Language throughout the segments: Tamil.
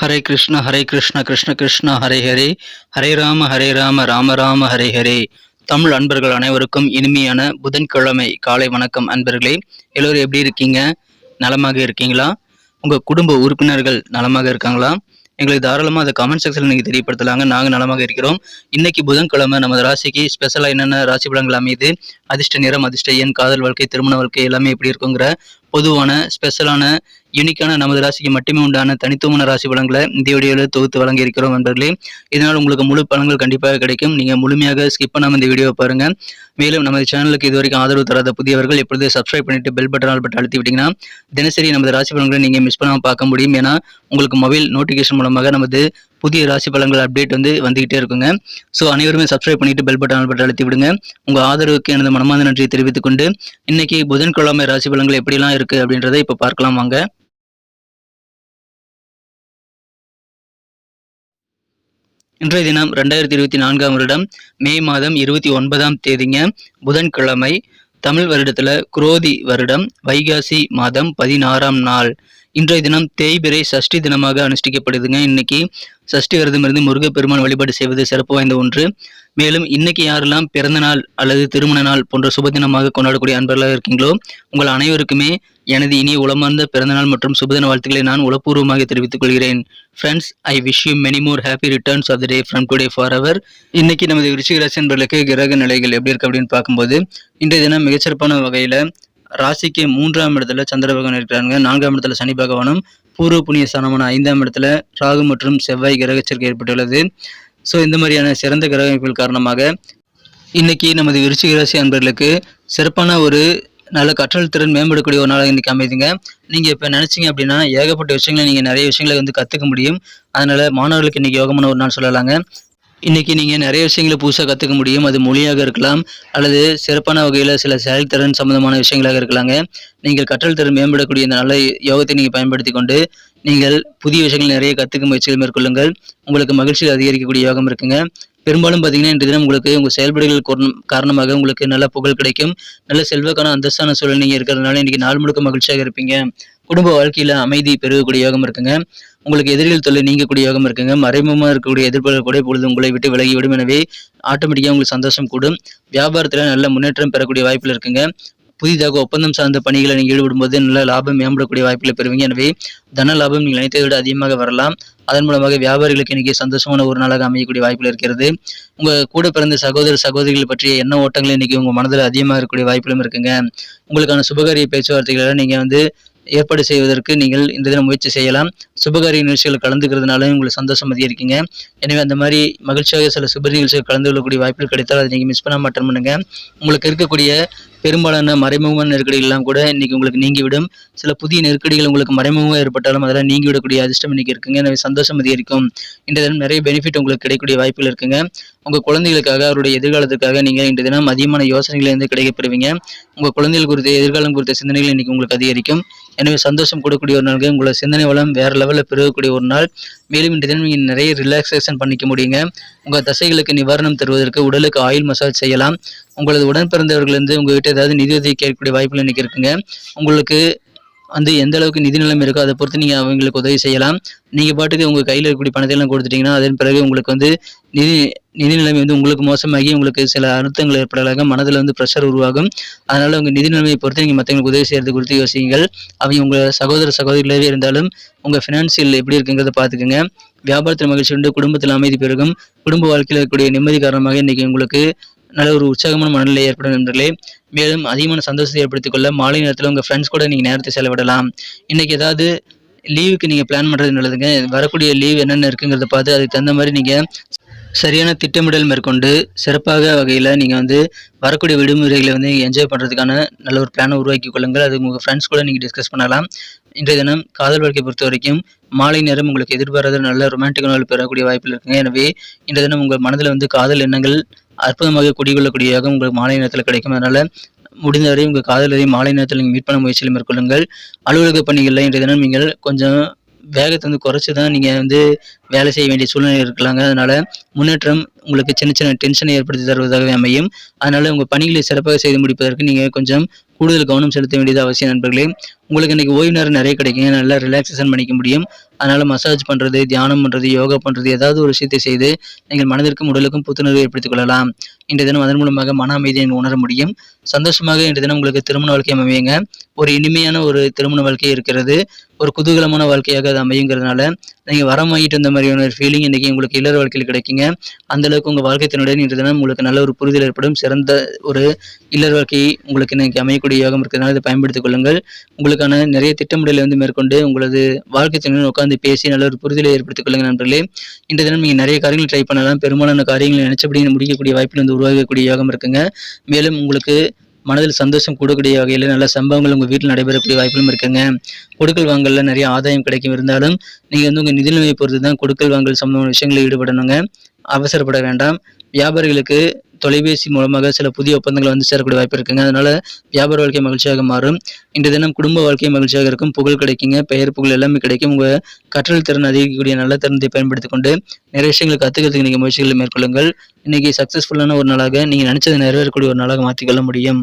ஹரே கிருஷ்ண ஹரே கிருஷ்ண கிருஷ்ண கிருஷ்ண ஹரே ஹரே. ஹரே ராம ஹரே ராம ராம ராம ஹரே ஹரே. தமிழ் அன்பர்கள் அனைவருக்கும் இனிமையான புதன்கிழமை காலை வணக்கம் அன்பர்களே. எல்லோரும் எப்படி இருக்கீங்க? நலமாக இருக்கீங்களா? உங்கள் குடும்ப உறுப்பினர்கள் நலமாக இருக்காங்களா? எங்களுக்கு தாராளமாக அதை கமெண்ட் செக்ஷனில் நீங்கள் தெரியப்படுத்தலாங்க. நாங்கள் நலமாக இருக்கிறோம். இன்னைக்கு புதன்கிழமை நமது ராசிக்கு ஸ்பெஷலாக என்னென்ன ராசி பலன்கள் அமையுது? அதிர்ஷ்ட நிறம் அதிர்ஷ்ட எண் காதல் வாழ்க்கை திருமண வாழ்க்கை எல்லாமே எப்படி இருக்குங்கிற பொதுவான ஸ்பெஷலான யூனிக்கான நமது ராசிக்கு மட்டுமே உண்டான தனித்துவமான ராசி பலன்களை இந்த வீடியோவில் தொகுத்து வழங்கி இருக்கிறோம் நண்பர்களே. இதனால் உங்களுக்கு முழு பலன்கள் கண்டிப்பாக கிடைக்கும். நீங்கள் முழுமையாக ஸ்கிப் பண்ணாமல் இந்த வீடியோவை பாருங்க. மேலும் நமது சேனலுக்கு இதுவரைக்கும் ஆதரவு தராத புதியவர்கள் எப்பொழுது சப்ஸ்கிரைப் பண்ணிட்டு பெல் பட்டன் ஆல் பட்டன் அழுத்தி விட்டீங்கன்னா தினசரி நமது ராசி பலன்களை நீங்கள் மிஸ் பண்ணாமல் பார்க்க முடியும். ஏன்னா உங்களுக்கு மொபைல் நோட்டிஃபிகேஷன் மூலமாக நமது புதிய ராசி பலன்கள் அப்டேட் வந்து வந்துகிட்டே இருக்குங்க. ஸோ அனைவருமே சப்ஸ்கிரைப் பண்ணிட்டு பெல் பட்டன் ஆல் பட்டன் அழுத்தி விடுங்க. உங்கள் ஆதரவுக்கு எனது மனமார்ந்த நன்றியை தெரிவித்துக் கொண்டு இன்னைக்கு புதன்கிழமை ராசி பலன்கள் எப்படிலாம் இருக்கு அப்படின்றத இப்போ பார்க்கலாம் வாங்க. இன்றைய தினம் ரெண்டாயிரத்தி இருபத்தி நான்காம் வருடம் மே மாதம் இருபத்தி ஒன்பதாம் தேதிங்க. புதன்கிழமை தமிழ் வருடத்துல குரோதி வருடம் வைகாசி மாதம் பதினாறாம் நாள். இன்றைய தினம் தேய்பிரை சஷ்டி தினமாக அனுஷ்டிக்கப்படுதுங்க. இன்னைக்கு சஷ்டி விரதமிருந்து முருகப்பெருமான் வழிபாடு செய்வது சிறப்பு வாய்ந்த ஒன்று. மேலும் இன்னைக்கு யாரெல்லாம் பிறந்த நாள் அல்லது திருமண நாள் போன்ற சுப தினமாக கொண்டாடக்கூடிய அன்பர்களாக இருக்கீங்களோ உங்கள் அனைவருக்குமே எனது இனிய உளமார்ந்த பிறந்தநாள் மற்றும் சுபதின வாழ்த்துக்களை நான் உளப்பூர்வமாக தெரிவித்துக் கொள்கிறேன். Friends I wish you many more happy returns of the day from today for our இன்னைக்கு நமது விருச்சிக என்பர்களுக்கு கிரக நிலைகள் எப்படி இருக்கு அப்படின்னு பார்க்கும்போது இன்றைய தினம் மிகச்சிறப்பான வகையில் ராசிக்கு மூன்றாம் இடத்துல சந்திர பகவான் இருக்கிறாங்க நான்காம் இடத்துல சனி பகவானும் பூர்வ புண்ணிய ஸ்தானமான ஐந்தாம் இடத்துல ராகு மற்றும் செவ்வாய் கிரக ஏற்பட்டுள்ளது. ஸோ இந்த மாதிரியான சிறந்த கிரக அமைப்புகள் காரணமாக இன்னைக்கு நமது விருச்சிக ராசி அன்பர்களுக்கு சிறப்பான ஒரு நல்ல கற்றல் திறன் மேம்படக்கூடிய ஒரு நாளாக இன்றைக்கி அமைதுங்க. நீங்கள் இப்போ நினச்சிங்க அப்படின்னா ஏகப்பட்ட விஷயங்களை நீங்கள் நிறைய விஷயங்களை வந்து கற்றுக்க முடியும். அதனால் மாணவர்களுக்கு இன்றைக்கி யோகமான ஒரு நாள் சொல்லலாங்க. இன்றைக்கி நீங்கள் நிறைய விஷயங்களை புதுசாக கற்றுக்க முடியும். அது மொழியாக இருக்கலாம் அல்லது சிறப்பான வகையில் சில செயல்திறன் சம்பந்தமான விஷயங்களாக இருக்கலாங்க. நீங்கள் கற்றல் திறன் மேம்படக்கூடிய இந்த நல்ல யோகத்தை நீங்கள் பயன்படுத்தி கொண்டு நீங்கள் புதிய விஷயங்கள் நிறைய கற்றுக்க முயற்சிகள் மேற்கொள்ளுங்கள். உங்களுக்கு மகிழ்ச்சியில் அதிகரிக்கக்கூடிய யோகம் இருக்குங்க. பெரும்பாலும் பார்த்தீங்கன்னா இன்று தினம் உங்களுக்கு உங்கள் செயல்பாடுகள் கொரண்- காரணமாக உங்களுக்கு நல்ல புகழ் கிடைக்கும். நல்ல செல்வக்கான அந்தஸ்தான சூழல் நீங்கள் இருக்கிறதுனால இன்னைக்கு நாள் முழுக்க மகிழ்ச்சியாக இருப்பீங்க. குடும்ப வாழ்க்கையில் அமைதி பெருகக்கூடிய யோகம் இருக்குங்க. உங்களுக்கு எதிரிகள் தொல்லை நீங்கக்கூடிய யோகம் இருக்குங்க. மறைமுகமாக இருக்கக்கூடிய எதிர்ப்புகள் கூட இப்பொழுது உங்களை விட்டு விலகிவிடும். எனவே ஆட்டோமேட்டிக்காக உங்களுக்கு சந்தோஷம் கூடும். வியாபாரத்தில் நல்ல முன்னேற்றம் பெறக்கூடிய வாய்ப்பில் இருக்குங்க. புதிதாக ஒப்பந்தம் சார்ந்த பணிகளை நீங்கள் ஈடுபடும்போது நல்ல லாபம் மேம்படக்கூடிய வாய்ப்புகளை பெறுவீங்க. எனவே தன லாபம் நீங்கள் நினைத்ததை விட அதிகமாக வரலாம். அதன் மூலமாக வியாபாரிகளுக்கு இன்னைக்கு சந்தோஷமான ஒரு நாளாக அமையக்கூடிய வாய்ப்புகள் இருக்கிறது. உங்கள் கூட பிறந்த சகோதர சகோதரிகள் பற்றிய எண்ண ஓட்டங்கள் இன்னைக்கு உங்கள் மனதில் அதிகமாக இருக்கக்கூடிய வாய்ப்புகளும் இருக்குங்க. உங்களுக்கான சுபகாரிய பேச்சுவார்த்தைகளெல்லாம் நீங்கள் வந்து ஏற்பாடு செய்வதற்கு நீங்கள் இந்த தினம் முயற்சி செய்யலாம். சுபகாரிய நிகழ்ச்சிகள் கலந்துக்கிறதுனால உங்களுக்கு சந்தோஷம் அதிகரிக்குங்க எனவே அந்த மாதிரி மகிழ்ச்சியாக சில சுப நிகழ்ச்சிகள் கலந்து கொள்ளக்கூடிய வாய்ப்புகள் கிடைத்தால் அதை நீங்கள் மிஸ் பண்ண மாட்டேன் பண்ணுங்க. உங்களுக்கு இருக்கக்கூடிய பெரும்பாலான மறைமுகமான நெருக்கடிகள் எல்லாம் கூட இன்னைக்கு உங்களுக்கு நீங்கிவிடும். சில புதிய நெருக்கடிகள் உங்களுக்கு மறைமுகமாக ஏற்பட்டாலும் அதெல்லாம் நீங்கிவிடக்கூடிய அதிர்ஷ்டம் இன்னைக்கு இருக்குங்க. எனவே சந்தோஷம் அதிகரிக்கும் இன்றைய தினம் நிறைய பெனிஃபிட் உங்களுக்கு கிடைக்கக்கூடிய வாய்ப்புகள் இருக்குங்க. உங்கள் குழந்தைகளுக்காக அவருடைய எதிர்காலத்துக்காக நீங்கள் இன்றைய தினம் அதிகமான யோசனைகளை வந்து கிடைக்கப்பெறுவீங்க. உங்கள் குழந்தைகள் குறித்த எதிர்காலம் குறித்த சிந்தனைகள் இன்னைக்கு உங்களுக்கு அதிகரிக்கும். எனவே சந்தோஷம் கொடுக்கக்கூடிய ஒரு நாளுக்கு உங்களோட சிந்தனை வளம் வேற லெவலில் பெருகக்கூடிய ஒரு நாள். மேலும் இந்த தினம் நீங்கள் நிறைய ரிலாக்ஸேஷன் பண்ணிக்க முடியுங்க. உங்கள் தசைகளுக்கு நிவாரணம் தருவதற்கு உடலுக்கு ஆயில் மசாஜ் செய்யலாம். உங்களது உடன் பிறந்தவர்கள் இருந்து உங்ககிட்ட ஏதாவது நிதி உதவி கேட்கக்கூடிய வாய்ப்புகள் இன்றைக்கி இருக்குங்க. உங்களுக்கு வந்து எந்த அளவுக்கு நிதி நிலைமை இருக்கோ அதை பொறுத்து நீங்கள் அவங்களுக்கு உதவி செய்யலாம். நீங்கள் பாட்டுக்கு உங்கள் கையில் இருக்கக்கூடிய பணத்தை எல்லாம் கொடுத்துட்டீங்கன்னா அதன் பிறகு உங்களுக்கு வந்து நிதி நிதி நிலைமை வந்து உங்களுக்கு மோசமாகி உங்களுக்கு சில அழுத்தங்கள் ஏற்படலாக மனதில் வந்து ப்ரெஷர் உருவாகும். அதனால் உங்கள் நிதி நிலைமையை பொறுத்து நீங்கள் மற்றவங்களுக்கு உதவி செய்கிறது குறித்து யோசிங்கள் அவங்க உங்கள் சகோதர சகோதரிகளாகவே இருந்தாலும் உங்கள் ஃபினான்சியல் எப்படி இருக்குங்கிறத பார்த்துக்குங்க. வியாபாரத்தில் மகிழ்ச்சி உண்டு குடும்பத்தில் அமைதி பெருகும். குடும்ப வாழ்க்கையில் இருக்கக்கூடிய நிம்மதி காரணமாக இன்னைக்கு உங்களுக்கு நல்ல ஒரு உற்சாகமான மனநிலை ஏற்படும் நண்பர்களே. மேலும் அதிகமான சந்தோஷத்தை ஏற்படுத்திக் கொள்ள மாலை நேரத்தில் உங்கள் ஃப்ரெண்ட்ஸ் கூட நீங்கள் நேரத்தை செலவிடலாம். இன்றைக்கி ஏதாவது லீவுக்கு நீங்கள் பிளான் பண்ணுறது நல்லதுங்க. வரக்கூடிய லீவ் என்னென்ன இருக்குங்கிறத பார்த்து அதுக்கு தகுந்த மாதிரி நீங்கள் சரியான திட்டமிடல் மேற்கொண்டு சிறப்பாக வகையில் நீங்கள் வந்து வரக்கூடிய விடுமுறைகளை வந்து என்ஜாய் பண்ணுறதுக்கான நல்ல ஒரு பிளானை உருவாக்கி கொள்ளுங்கள். அது உங்கள் ஃப்ரெண்ட்ஸ் கூட நீங்கள் டிஸ்கஸ் பண்ணலாம். இன்றைய தினம் காதல் வாழ்க்கை பொறுத்த வரைக்கும் மாலை நேரம் உங்களுக்கு எதிர்பாராத நல்ல ரொமான்டிக் நாள் பெறக்கூடிய வாய்ப்பில் இருக்குங்க. எனவே இன்றைய தினம் உங்கள் மனதில் வந்து காதல் எண்ணங்கள் அற்புதமாக குடிகொள்ளக்கூடிய யோகம் உங்களுக்கு மாலை நேரத்தில் கிடைக்கும். அதனால் முடிந்தவரை உங்கள் காதலரை மாலை நேரத்தில் நீங்கள் மீட் பண்ண முயற்சியில் மேற்கொள்ளுங்கள். அலுவலக பணிகளில் இன்றைய தினம் நீங்கள் கொஞ்சம் வேகத்தை வந்து குறைச்சி தான் நீங்கள் வந்து வேலை செய்ய வேண்டிய சூழ்நிலை இருக்கலாங்க. அதனால் முன்னேற்றம் உங்களுக்கு சின்ன சின்ன டென்ஷனை ஏற்படுத்தி தருவதாகவே அமையும். அதனால் உங்கள் பணிகளை சிறப்பாக செய்து முடிப்பதற்கு நீங்கள் கொஞ்சம் கூடுதல் கவனம் செலுத்த வேண்டியது அவசியம் நண்பர்களே. உங்களுக்கு இன்னைக்கு ஓய்வு நேரம் நிறைய கிடைக்கும். நல்லா ரிலாக்ஸேஷன் பண்ணிக்க முடியும். அதனால் மசாஜ் பண்ணுறது தியானம் பண்ணுறது யோகா பண்ணுறது ஏதாவது ஒரு விஷயத்தை செய்து நீங்கள் மனதிற்கும் உடலுக்கும் புத்துணர்வு ஏற்படுத்திக் கொள்ளலாம். இன்றைய தினம் அதன் மூலமாக மன அமைதியை உணர முடியும். சந்தோஷமாக இன்றைய தினம் உங்களுக்கு திருமண வாழ்க்கை அமையுங்க. ஒரு இனிமையான ஒரு திருமண வாழ்க்கை இருக்கிறது. ஒரு குதூகலமான வாழ்க்கையாக அது அமையுங்கிறதுனால நீங்க வரம் வாங்கிட்டு இந்த மாதிரியான ஒரு ஃபீலிங் இன்னைக்கு உங்களுக்கு இல்லற வாழ்க்கையில் கிடைக்குங்க. அந்த அளவுக்கு உங்க வாழ்க்கை துணையுடன் தினம் உங்களுக்கு நல்ல ஒரு புரிதல் ஏற்படும். சிறந்த ஒரு இல்லற வாழ்க்கை உங்களுக்கு இன்னைக்கு அமையக்கூடிய யோகம் இருக்கிறதுனால இதை பயன்படுத்திக் கொள்ளுங்கள். உங்களுக்கான நிறைய திட்டமிடலை வந்து மேற்கொண்டு உங்களது வாழ்க்கை துணையுடன் உட்காந்து பேசி நல்ல ஒரு புரிதலை ஏற்படுத்திக் கொள்ளுங்க நண்பர்களே. இன்றைய தினம் நீங்க நிறைய காரியங்கள் ட்ரை பண்ணலாம். பெரும்பாலான காரியங்களை நினைச்சபடி முடிக்கக்கூடிய வாய்ப்பில் வந்து உருவாகக்கூடிய யோகம் இருக்குங்க. மேலும் உங்களுக்கு மனதில் சந்தோஷம் கூடக்கூடிய வகையில் நல்ல சம்பவங்கள் உங்கள் வீட்டில் நடைபெறக்கூடிய வாய்ப்புகளும் இருக்குங்க. கொடுக்கல் வாங்கலில் நிறைய ஆதாயம் கிடைக்கும் இருந்தாலும் நீங்கள் வந்து உங்கள் நிதிநிலையை பொறுத்து தான் கொடுக்கல் வாங்கல் சம்பந்தமான விஷயங்களில் ஈடுபடணுங்க. அவசரப்பட வேண்டாம். வியாபாரிகளுக்கு தொலைபேசி மூலமாக சில புதிய ஒப்பந்தங்கள் வந்து சேரக்கூடிய வாய்ப்பு இருக்குங்க. அதனால வியாபார வாழ்க்கை மகிழ்ச்சியாக மாறும். இன்றைய தினம் குடும்ப வாழ்க்கை மகிழ்ச்சியாக இருக்கும். புகழ் கிடைக்குங்க. பெயர் புகழ் எல்லாமே கிடைக்கும். உங்க கற்றல் திறன் அதிகரிக்கக்கூடிய நல்ல திறனத்தை பயன்படுத்தி கொண்டு நிறைய விஷயங்களை கற்றுக்கிறதுக்கு நீங்கள் முயற்சிகளை மேற்கொள்ளுங்கள். இன்னைக்கு சக்ஸஸ்ஃபுல்லான ஒரு நாளாக நீங்கள் நினைச்சதை நிறைவேறக்கூடிய ஒரு நாளாக மாற்றிக்கொள்ள முடியும்.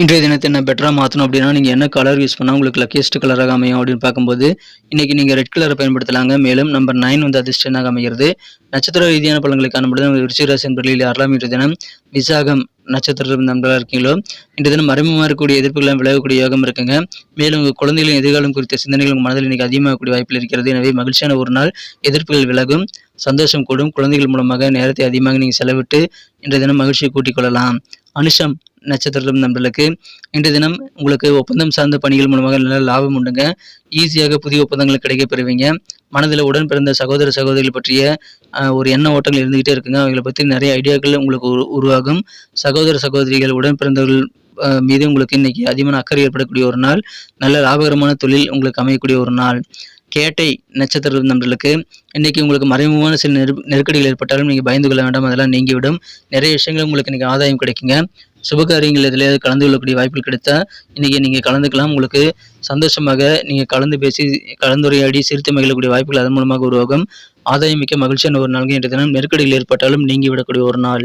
இன்றைய தினத்தை என்ன பெட்டராக மாற்றணும் அப்படின்னா நீங்கள் என்ன கலர் யூஸ் பண்ணால் உங்களுக்கு லக்கியஸ்ட் கலராக அமையும் அப்படின்னு பார்க்கும்போது இன்றைக்கி நீங்கள் ரெட் கலரை பயன்படுத்தலாங்க. மேலும் நம்பர் நைன் வந்து அதிர்ஷ்டனாக அமைகிறது. நட்சத்திர ரீதியான பலன்களை காணும்பொழுது நம்ம விருச்சிகராசி என்பதில் ஆறாம் இன்றைய தினம் விசாகம் நட்சத்திரம் நண்பர்களாக இருக்கீங்களோ இன்றைய தினம் மறைமுகமாக இருக்கக்கூடிய எதிர்ப்புகளை விலகக்கூடிய யோகம் இருக்குங்க. மேலும் உங்கள் குழந்தைகளின் எதிர்காலம் குறித்த சிந்தனைகள் உங்கள் மனதில் இன்றைக்கி அதிகமாகக்கூடிய வாய்ப்பில் இருக்கிறது. எனவே மகிழ்ச்சியான ஒரு நாள் எதிர்ப்புகள் விலகும் சந்தோஷம் கூடும். குழந்தைகள் மூலமாக நேரத்தை அதிகமாக நீங்கள் செலவிட்டு இன்றைய தினம் மகிழ்ச்சியை கூட்டிக் கொள்ளலாம். அனுஷம் நட்சத்திரம் நண்பர்களுக்கு இன்றைய தினம் உங்களுக்கு ஒப்பந்தம் சார்ந்த பணிகள் மூலமாக நல்ல லாபம் உண்டுங்க. ஈஸியாக புதிய ஒப்பந்தங்கள் கிடைக்க பெறுவீங்க. மனதில் உடன் பிறந்த சகோதர சகோதரிகள் பற்றிய ஒரு எண்ண ஓட்டங்கள் இருந்துகிட்டே இருக்குங்க. அவங்களை பற்றி நிறைய ஐடியாக்கள் உங்களுக்கு உருவாகும். சகோதர சகோதரிகள் உடன் பிறந்தவர்கள் மீது உங்களுக்கு இன்னைக்கு அதிகமான அக்கறை ஏற்படக்கூடிய ஒரு நாள். நல்ல லாபகரமான தொழில் உங்களுக்கு அமையக்கூடிய ஒரு நாள். கேட்டை நட்சத்திர நண்பர்களுக்கு இன்னைக்கு உங்களுக்கு மறைமுகமான சில நெரு நெருக்கடிகள் ஏற்பட்டாலும் நீங்கள் பயந்து கொள்ள வேண்டாம். அதெல்லாம் நீங்கிவிடும். நிறைய விஷயங்கள் உங்களுக்கு இன்னைக்கு ஆதாயம் கிடைக்குங்க. சுபகாரியங்கள் எதுலேயாவது கலந்து கொள்ளக்கூடிய வாய்ப்புகள் கிடைத்தா இன்றைக்கி நீங்கள் கலந்துக்கலாம். உங்களுக்கு சந்தோஷமாக நீங்கள் கலந்து பேசி கலந்துரையாடி சிரித்து மகிழக்கூடிய வாய்ப்புகள் அதன் மூலமாக உருவாகும். ஆதாயம் மிக்க மகிழ்ச்சியான ஒரு நாள் இன்றைய தினம் நெருக்கடிகள் ஏற்பட்டாலும் நீங்கி விடக்கூடிய ஒரு நாள்.